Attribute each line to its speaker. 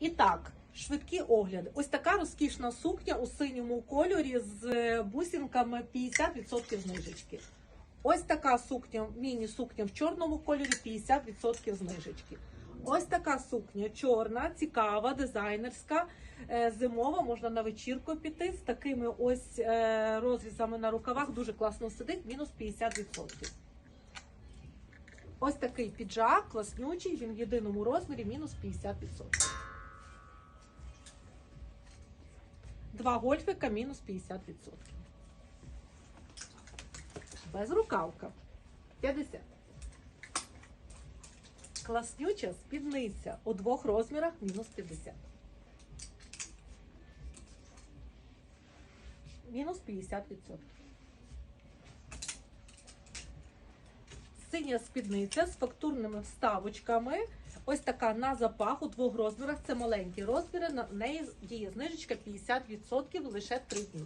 Speaker 1: І так, швидкі огляди. Ось така розкішна сукня у синьому кольорі з е, бусинками 50% знижечки. Ось така сукня, міні-сукня в чорному кольорі 50% знижечки. Ось така сукня чорна, цікава, дизайнерська, е, зимова, можна на вечірку піти з такими ось е, розрізами на рукавах. Дуже класно сидить, мінус 50%. Ось такий піджак, класнючий, він в єдиному розмірі, мінус 50%. Два гольфика, мінус 50%. Безрукавка. 50. Класнюча спідниця у двох розмірах мінус 50. Мінус 50%. Синя спідниця з фактурними вставочками. Ось така на запах у двох розмірах. Це маленькі розміри. На неї діє знижечка 50% лише 3 дні.